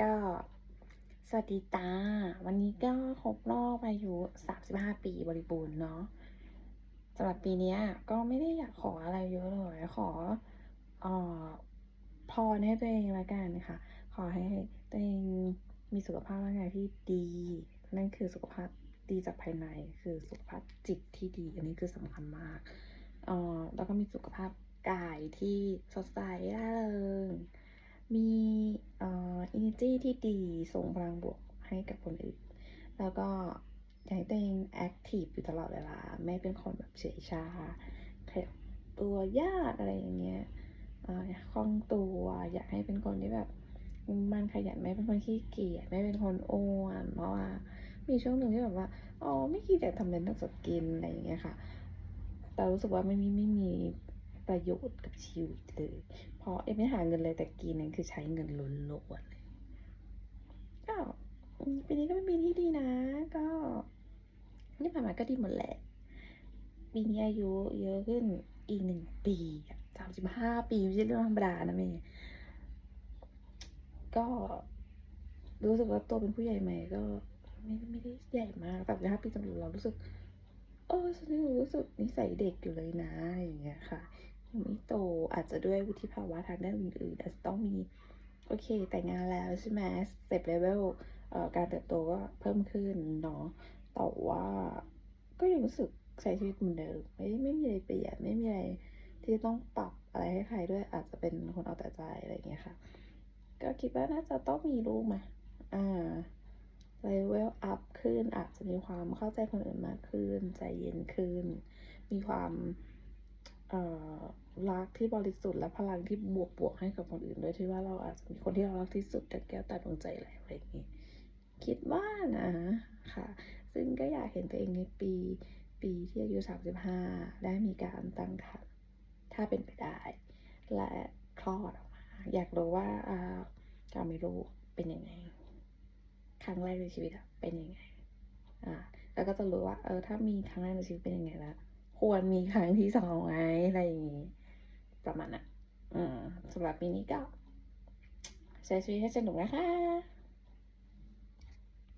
ก็สวัสดีจ้าวันนี้ก็ครบรอบอายุ35ปีบริบูรณ์เนาะสำหรับปีนี้ก็ไม่ได้อยากขออะไรเยอะเลยขออ่อพรให้ตัวเองละกันค่ะ ขอให้ตัวเองมีสุขภาพร่างกายที่ดี นั่นคือสุขภาพดีจากภายในคือสุขภาพจิตที่ดี อันนี้คือสำคัญมากเอ่อแล้วก็มีสุขภาพกายที่สดใสร่าเริงมีเอ่อ energy ที่ดีส่งพลังบวกให้กับคนอื่น แล้วก็อยากให้ตัวเอง active อยู่ตลอดเวลา ไม่เป็นคนแบบเฉยชาขยับตัวยากอะไรอย่างเงี้ยคล่องตัวอยากให้เป็นคนที่แบบมันขยันไม่เป็นคนขี้เกียจไม่เป็นคนอ้วนเพราะว่ามีช่วงหนึ่งที่แบบว่าอ๋อไม่ขี้เกียจทำเป็นต้องสดกินอะไรอย่างเงี้ยค่ะ แต่รู้สึกว่าไม่มีไม่มีประโยชน์กับชีวิตเลย เพราะเอ็มไม่หาเงินเลยแต่กินนั่นคือใช้เงินล้วนๆเลย ก็ปีนี้ก็เป็นปีที่ดีนะ ก็ที่ผ่านมาก็ดีหมดแหละ ปีนี้อายุเยอะขึ้นอีกหนึ่งปีสามสิบห้าปีไม่ใช่เรื่องธรรมดานะเมย์ก็รู้สึกว่าตัวเป็นผู้ใหญ่ใหม่ก็ไม่ไม่ได้ใหญ่มากแต่ห้าปีสำหรับเรารู้สึก เออฉันยังรู้สึกนิสัยเด็กอยู่เลยนะอย่างเงี้ยค่ะยังไม่โตอาจจะด้วยวุฒิภาวะทางด้านอื่นๆอาจจะต้องมี โอเค แต่งงานแล้วใช่ไหมสเต็ปเลเวลการเติบโตก็เพิ่มขึ้นเนาะแต่ว่าก็ยังรู้สึกใช้ชีวิตเหมือนเดิมไม่ไม่มีอะไรเปลี่ยนไม่มีอะไรที่ต้องปรับอะไรให้ใครด้วยอาจจะเป็นคนเอาแต่ใจอะไรอย่างเงี้ยค่ะ ก็คิดว่าน่าจะต้องมีลูกมาอ่าเลเวลอัพขึ้นอาจจะมีความเข้าใจคนอื่นมากขึ้น ใจเย็นขึ้น มีความ รักที่บริสุทธิ์และพลังที่บวกบวกๆให้กับคนอื่นด้วยที่ว่าเราอาจจะมีคนที่เรารักที่สุดแต่แก้วตาดวงใจแล้วอะไรอย่างนี้คิดว่านะค่ะ ซึ่งก็อยากเห็นตัวเองในปีปีที่อายุ 35 ได้มีการตั้งครรภ์ถ้าเป็นไปได้ และคลอดออกมา อยากรู้ว่าอ่าการมีลูกเป็นยังไง ครั้งแรกในชีวิตเป็นยังไงอ่าแล้วก็จะรู้ว่าเออถ้ามีครั้งแรกในชีวิตเป็นยังไงแล้ว ควรมีครั้งที่สองไหมอะไรอย่างนี้ ประมาณนั้นอืมสำหรับปีนี้ก็ใช้ชีวิตให้สนุกนะคะ